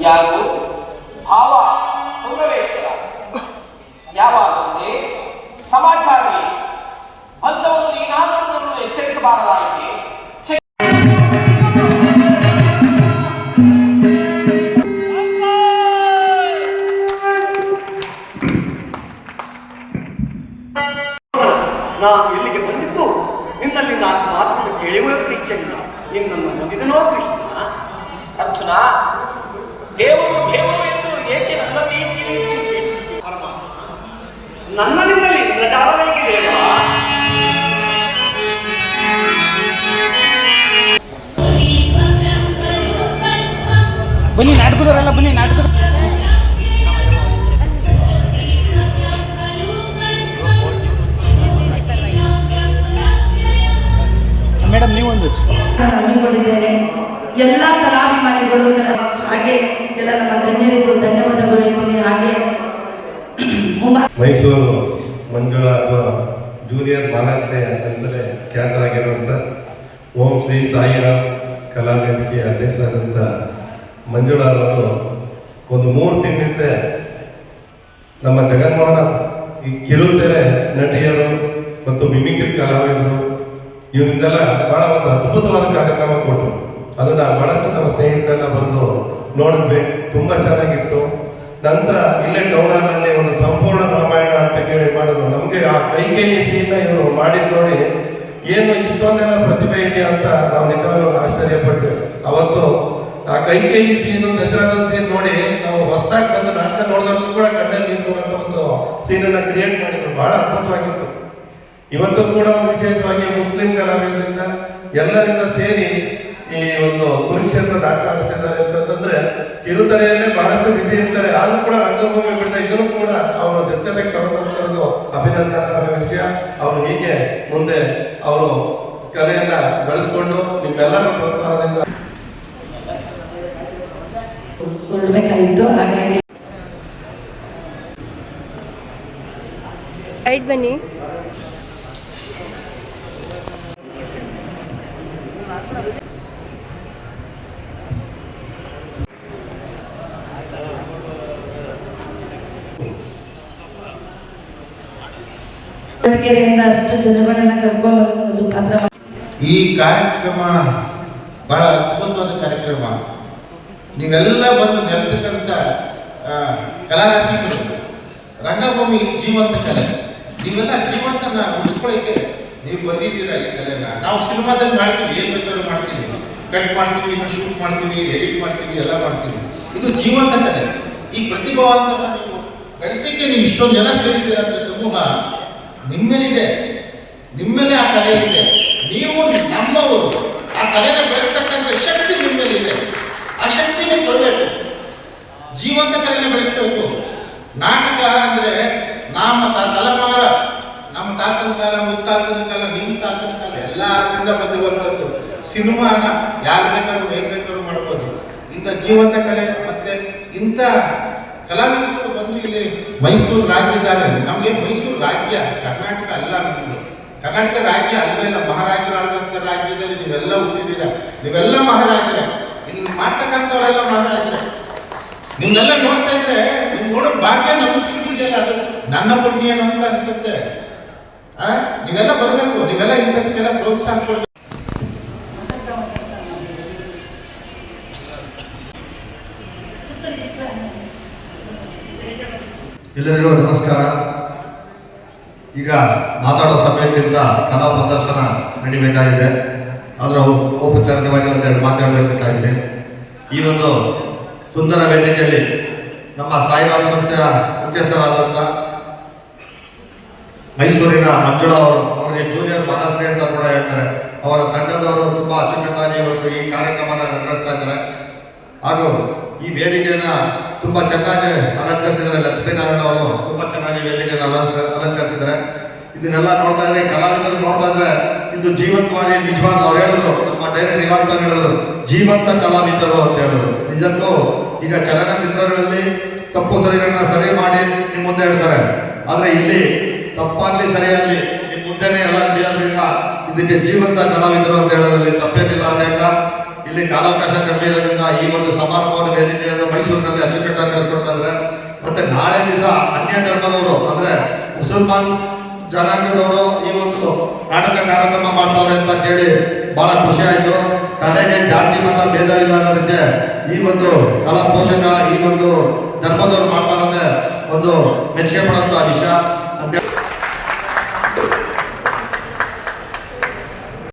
ಯಾರು? ಭಾವ ಪುಂಗವೇಶ್ವರ ಯಾವಾಗ ಸಮಾಚಾರ. ಬಂದವನು ಏನಾದರೂ ಎಚ್ಚರಿಸಬಾರದಾಗಿದೆ ನಾನು ಇಲ್ಲಿಗೆ ಬಂದಿದ್ದು? ನಿನ್ನಲ್ಲಿ ನಾನು ಮಾತನ್ನು ಕೇಳುವ ಇಚ್ಛೆಯಿಲ್ಲ ನಿನ್ನನ್ನು ಮುಗಿದನೋ ಕೃಷ್ಣ? ಅರ್ಜುನ ದೇವರು ದೇವರು ಎಂದು ಏಕೆ ನನ್ನಲ್ಲಿ ತಿಳಿದು? ನನ್ನನಿಂದಲೇ ದೇವ ಬನ್ನಿ ನಾಟಕದವರೆಲ್ಲ ಬನ್ನಿ ನಾಟಕದ ಮೇಡಮ್ ನೀವೊಂದು ಹಮ್ಮಿಕೊಂಡಿದ್ದೇನೆ. ಎಲ್ಲ ಕಲಾಭಿಮಾನಿಗಳು ಹಾಗೆ ಎಲ್ಲ ನಮ್ಮ ಗಣ್ಯರಿಗೂ ಧನ್ಯವಾದಗಳು ಹೇಳ್ತೀನಿ. ಹಾಗೆ ಮೈಸೂರು ಮಂಜುಳಾ ಅಥವಾ ಜೂನಿಯರ್ ಮಾಲಾಶ್ರಯ ಅಂತಲೇ ಖ್ಯಾತರಾಗಿರುವಂಥ ಓಂ ಶ್ರೀ ಸಾಯಿರಾಮ್ ಕಲಾ ವೇದಿಕೆಯ ಅಧ್ಯಕ್ಷರಾದಂಥ ಮಂಜುಳಾರವರು ಒಂದು ಮೂರು ತಿಂಗಳಿಂದ ನಮ್ಮ ಜಗನ್ಮೋಹನ ಈ ಕಿರುತೆರೆ ನಟಿಯರು ಮತ್ತು ಮಿಮಿಕ್ರಿ ಕಲಾವಿದರು ಇವರಿಂದೆಲ್ಲ ಬಹಳ ಒಂದು ಅದ್ಭುತವಾದ ಕಾರ್ಯಕ್ರಮ ಕೊಟ್ಟರು. ಅದನ್ನ ಬಹಳಷ್ಟು ನಮ್ಮ ಸ್ನೇಹಿತರೆಲ್ಲ ಬಂದು ನೋಡಿದ್ವಿ. ತುಂಬ ಚೆನ್ನಾಗಿತ್ತು. ನಂತರ ಇಲ್ಲೇ ಟೌನಲ್ಲಿ ಒಂದು ಸಂಪೂರ್ಣ ರಾಮಾಯಣ ಅಂತ ಕೇಳಿ ಮಾಡಿದ್ರು. ನಮಗೆ ಆ ಕೈಕೇಯಿ ಸೀನ ಇವರು ಮಾಡಿದ್ ನೋಡಿ ಏನು ಇಷ್ಟೊಂದೆಲ್ಲ ಪ್ರತಿಭೆ ಇದೆ ಅಂತ ನಾವು ನಿಜವಾಗ್ಲೂ ಆಶ್ಚರ್ಯಪಟ್ವಿ. ಅವತ್ತು ಆ ಕೈಕೇಯಿ ಸೀನು ದಶರಥ ಸೀನ್ ನೋಡಿ ನಾವು ಹೊಸದಾಗಿ ಬಂದು ನಾಟಕ ನೋಡಿದ್ರು ಕೂಡ ಕಣ್ಣಲ್ಲಿ ನಿಂತು ಒಂದು ಸೀನನ್ನು ಕ್ರಿಯೇಟ್ ಮಾಡಿದ್ರು. ಬಹಳ ಅದ್ಭುತವಾಗಿತ್ತು. ಇವತ್ತು ಕೂಡ ವಿಶೇಷವಾಗಿ ಮುಸ್ಲಿಂ ಕಲಾವಿದರಿಂದ ಎಲ್ಲರಿಂದ ಸೇರಿ ಈ ಒಂದು ಕುರುಕ್ಷೇತ್ರ ನಾಟಕ ಆಡ್ತಿದ್ದಾರೆ ಅಂತಂದ್ರೆ ಕಿರುತೆರೆಯಲ್ಲೇ ಬಹಳಷ್ಟು ಬಿಸಿ ಇರ್ತಾರೆ. ಆದ್ರೂ ಕೂಡ ರಂಗಭೂಮಿ ಬಿಡದೆ ಇದನ್ನು ಕೂಡ ಅವರು ಜೊತೆಗೆ ತಗೊಂಡು ಅಭಿನಂದನಾರ್ಹ ವಿಷಯ. ಅವರು ಹೀಗೆ ಮುಂದೆ ಅವರು ಕಲೆಯನ್ನ ಬೆಳೆಸ್ಕೊಂಡು ನಿಮ್ಮೆಲ್ಲರ ಪ್ರೋತ್ಸಾಹದಿಂದ ಹಾಗಾಗಿ ಬನ್ನಿ. ಜನಗಳನ್ನ ಒಂದು ಪಾತ್ರ ಈ ಕಾರ್ಯಕ್ರಮ ಬಹಳ ಅದ್ಭುತವಾದ ಕಾರ್ಯಕ್ರಮ. ನೀವೆಲ್ಲ ಬಂದು ನೆರತಕ್ಕಂಥ ಕಲಾರಸಿಕರು ರಂಗಭೂಮಿ ಜೀವಂತ ಕಲೆ. ನೀವೆಲ್ಲ ಜೀವಂತನ ಉಳಿಸ್ಕೊಳ್ಳಿಕ್ಕೆ ನೀವು ಬಂದಿದ್ದೀರಾ ಈ ಕಲೆನ. ನಾವು ಸಿನಿಮಾದಲ್ಲಿ ಮಾಡ್ತೀವಿ, ಏನು ಬೇಕಾದ್ರೂ ಮಾಡ್ತೀವಿ. ಕಟ್ ಮಾಡ್ತೀವಿ, ಇನ್ನು ಶೂಟ್ ಮಾಡ್ತೀವಿ ಎಡಿಟ್ ಮಾಡ್ತೀವಿ, ಎಲ್ಲ ಮಾಡ್ತೀವಿ. ಇದು ಜೀವಂತ ಕಲೆ. ಈ ಪ್ರತಿಭಾವಂತನ ನೀವು ಬೆಳೆಸಲಿಕ್ಕೆ ನೀವು ಇಷ್ಟೊಂದು ಜನ ಸೇರಿದ್ದೀರಾ ಅಂತ ಸಮೂಹ ನಿಮ್ಮೇಲಿದೆ ನಿಮ್ಮಲ್ಲೇ ಆ ಕಲೆ ಇದೆ. ನೀವು ನಮ್ಮವರು. ಆ ಕಲೆನ ಬೆಳೆಸ್ತಕ್ಕಂಥ ಶಕ್ತಿ ನಿಮ್ಮಲ್ಲಿ ಇದೆ ಆ ಶಕ್ತಿನೇ ಕೊಡಬೇಕು. ಜೀವಂತ ಕಲೆನ ಬೆಳೆಸಬೇಕು. ನಾಟಕ ಅಂದರೆ ನಮ್ಮ ತಲೆಮಾರ, ನಮ್ಮ ತಾತನ ಕಾಲ, ಮುತ್ತಾತನ ಕಾಲ, ನಿಮ್ಮ ತಾತನ ಕಾಲ ಎಲ್ಲರಿಂದ ಬಂದಿರುವಂಥದ್ದು. ಸಿನಿಮಾನ ಯಾರು ಬೇಕಾದ್ರೂ ಹೇಗೆ ಬೇಕಾದ್ರೂ ಮಾಡ್ಬೋದು. ಇಂಥ ಜೀವಂತ ಕಲೆ ಮತ್ತೆ ಇಂಥ ಕಲಾವಿದರು ಬಂದು ಇಲ್ಲಿ ಮೈಸೂರು ರಾಜ್ಯದಾರೆ ನಮಗೆ ಮೈಸೂರು ರಾಜ್ಯ, ಕರ್ನಾಟಕ ಅಲ್ಲ ನಮಗೆ. ಕರ್ನಾಟಕ ರಾಜ್ಯ ಅಲ್ಲ ಮಹಾರಾಜರು ಆಳಿದಂಥ ರಾಜ್ಯದಲ್ಲಿ ನೀವೆಲ್ಲ ಹುಟ್ಟಿದ್ದೀರಾ? ನೀವೆಲ್ಲ ಮಹಾರಾಜರೇ. ಇಲ್ಲಿ ಮಾಡ್ತಕ್ಕಂಥವರೆಲ್ಲ ಮಹಾರಾಜರೇ. ನಿಮ್ಮನ್ನೆಲ್ಲ ನೋಡ್ತಾ ಇದ್ರೆ ನೀವು ನೋಡೋ ಭಾಗ್ಯ ನಮ್ಗೆ ಸಿಕ್ಕಿದೆಯಲ್ಲ ಅದು ನನ್ನ ಪುಣ್ಯ ಏನು ಅಂತ ಅನ್ಸುತ್ತೆ. ಆ? ನೀವೆಲ್ಲ ಬರಬೇಕು. ನೀವೆಲ್ಲ ಇಂಥದಕ್ಕೆಲ್ಲ ಪ್ರೋತ್ಸಾಹ ಕೊಡ್ಬೇಕು. ಎಲ್ಲರಿಗೂ ನಮಸ್ಕಾರ. ಈಗ ಮಾತಾಡೋ ಸಮಯಕ್ಕಿಂತ ಕಲಾ ಪ್ರದರ್ಶನ ನಡಿಬೇಕಾಗಿದೆ. ಅದರ ಔಪಚಾರಿಕವಾಗಿ ಒಂದೆರಡು ಮಾತಾಡಬೇಕಾಗಿದೆ ಈ ಒಂದು ಸುಂದರ ವೇದಿಕೆಯಲ್ಲಿ ನಮ್ಮ ಸಾಯಿರಾಮ್ ಸಂಸ್ಥೆಯ ಮುಖ್ಯಸ್ಥರಾದಂಥ ಮೈಸೂರಿನ ಮಂಜುಳಾ ಅವರು, ಅವರಿಗೆ ಜೂನಿಯರ್ ಮಾನಶ್ರೀ ಅಂತ ಕೂಡ ಹೇಳ್ತಾರೆ. ಅವರ ತಂಡದವರು ತುಂಬ ಅಚ್ಚುಕಟ್ಟಾಗಿ ಇವತ್ತು ಈ ಕಾರ್ಯಕ್ರಮನ ನಡೆಸ್ತಾ ಇದ್ದಾರೆ. ಹಾಗೂ ಈ ವೇದಿಕೆಯನ್ನ ತುಂಬಾ ಚೆನ್ನಾಗಿ ಅಲಂಕರಿಸಿದ್ದಾರೆ ಲಕ್ಷ್ಮೀನಾರಾಯಣ ಅವರು. ತುಂಬಾ ಚೆನ್ನಾಗಿ ವೇದಿಕೆ ಅಲಂಕ- ಅಲಂಕರಿಸಿದ್ದಾರೆ. ಇದನ್ನೆಲ್ಲ ನೋಡ್ತಾ ಇದ್ರೆ, ಕಲಾವಿದರು ನೋಡ್ತಾ ಇದ್ರೆ, ಇದು ಜೀವಂತವಾಗಿ ನಿಜವಾಗಿ ಅವ್ರು ಹೇಳಿದ್ರು. ನಮ್ಮ ಡೈರೆಕ್ಟ್ ಇವಾಗ ಹೇಳಿದ್ರು. ಜೀವಂತ ಕಲಾವಿದರು ಅಂತ ಹೇಳಿದ್ರು. ನಿಜಕ್ಕೂ ಈಗ ಚಲನಚಿತ್ರಗಳಲ್ಲಿ ತಪ್ಪು ಸರಿಗಳನ್ನ ಸರಿ ಮಾಡಿ ನಿಮ್ಮ ಮುಂದೆ ಹೇಳ್ತಾರೆ ಆದ್ರೆ ಇಲ್ಲಿ ತಪ್ಪಾಗ್ಲಿ ಸರಿಯಾಗ್ಲಿ ನಿಮ್ಮ ಮುಂದೆನೆ ಎಲ್ಲ ಇದಕ್ಕೆ ಜೀವಂತ ಕಲಾವಿದರು ಅಂತ ಹೇಳೋದ್ರಲ್ಲಿ ತಪ್ಪೇನಿಲ್ಲ ಅಂತ ಹೇಳ್ತಾ ಇಲ್ಲಿ ಕಾಲಾವಕಾಶ ಕಮ್ಮಿ ಇರೋದ್ರಿಂದ ಈ ಒಂದು ಸಮಾರಂಭವನ್ನು ವೇದಿಕೆಯನ್ನು ಮೈಸೂರಿನಲ್ಲಿ ಅಚ್ಚುಕಟ್ಟಾಗಿ ನಡೆಸ್ಕೊಡ್ತಾ ಇದ್ದಾರೆ. ಮತ್ತೆ ನಾಳೆ ದಿವಸ ಅನ್ಯ ಧರ್ಮದವರು, ಅಂದ್ರೆ ಮುಸಲ್ಮಾನ್ ಜನಾಂಗದವರು ಈ ಒಂದು ನಾಟಕ ಕಾರ್ಯಕ್ರಮ ಮಾಡ್ತಾವ್ರೆ ಅಂತ ಕೇಳಿ ಬಹಳ ಖುಷಿ ಆಯಿತು. ಕಲೆಗೆ ಜಾತಿ, ಮತ ಭೇದವಿಲ್ಲ ಅನ್ನೋದಕ್ಕೆ ಈ ಒಂದು ಕಲಾ ಪೋಷಕ ಈ ಒಂದು ಧರ್ಮದವ್ರು ಮಾಡ್ತಾರಂದ್ರೆ ಒಂದು ಮೆಚ್ಚುಗೆ ಪಡುವಂತ ವಿಷಯ. ಅಂತ